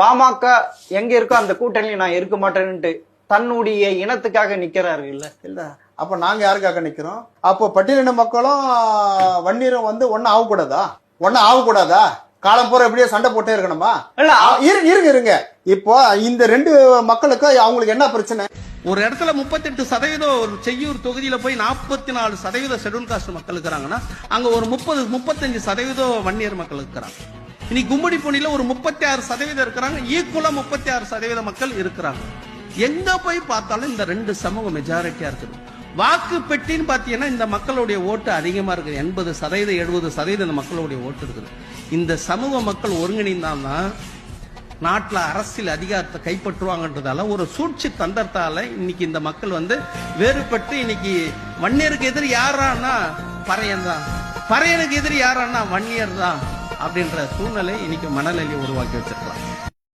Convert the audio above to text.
பாமக எங்க இருக்கோ அந்த கூட்டணியில் நான் இருக்க மாட்டேன்ட்டு தன்னுடைய இனத்துக்காக நிக்கிறாரு இல்ல இல்ல அப்ப நாங்க யாருக்காக நிக்கிறோம்? அப்போ பட்டியலின மக்களும் வன்னியரும் வந்து ஒன்னும் ஆகக்கூடாதா? ஒன்னும் ஆகக்கூடாதா? காலம் பூரா இப்படியே சண்டை போட்டே இருக்கணுமா? இல்ல இருங்க இருங்க இருங்க. இப்போ இந்த ரெண்டு மக்களுக்கு அவங்களுக்கு என்ன பிரச்சனை? ஒரு இடத்துல முப்பத்தெட்டு சதவீதம் ஒரு செய்யூர் தொகுதியில போய் நாற்பத்தி நாலு சதவீத ஷெட்யூல் காஸ்ட் மக்கள் இருக்கிறாங்கன்னா அங்க ஒரு முப்பது முப்பத்தஞ்சு சதவீதம் வன்னியர் மக்கள் இருக்கிறாங்க. இன்னைக்கு கும்படி பூனியில ஒரு முப்பத்தி ஆறு சதவீதம் இருக்கிறாங்க. ஈக்குவலா முப்பத்தி ஆறு சதவீத மக்கள் இருக்கிறாங்க. எங்க போய் பார்த்தாலும் இந்த ரெண்டு சமூகம் மெஜாரிட்டியா இருக்குது. வாக்கு பெட்டின்னு பாத்தீங்கன்னா இந்த மக்களுடைய ஓட்டு அதிகமா இருக்குது. எண்பது சதவீதம் எழுபது சதவீதம் இந்த மக்களுடைய ஓட்டு இருக்குது. இந்த சமூக மக்கள் ஒருங்கிணைந்தான்னா நாட்டில் அரசியல் அதிகாரத்தை கைப்பற்றுவாங்கன்றதால ஒரு சூழ்ச்சி தந்தத்தால இன்னைக்கு இந்த மக்கள் வந்து வேறுபட்டு இன்னைக்கு வன்னியருக்கு எதிர் யாரான்னா பறையன் தான். பறையனுக்கு எதிர் யாரான்னா வன்னியர் தான். அப்படின்ற சூழ்நிலை இன்னைக்கு மனநிலையை உருவாக்கி வச்சிருக்கலாம்.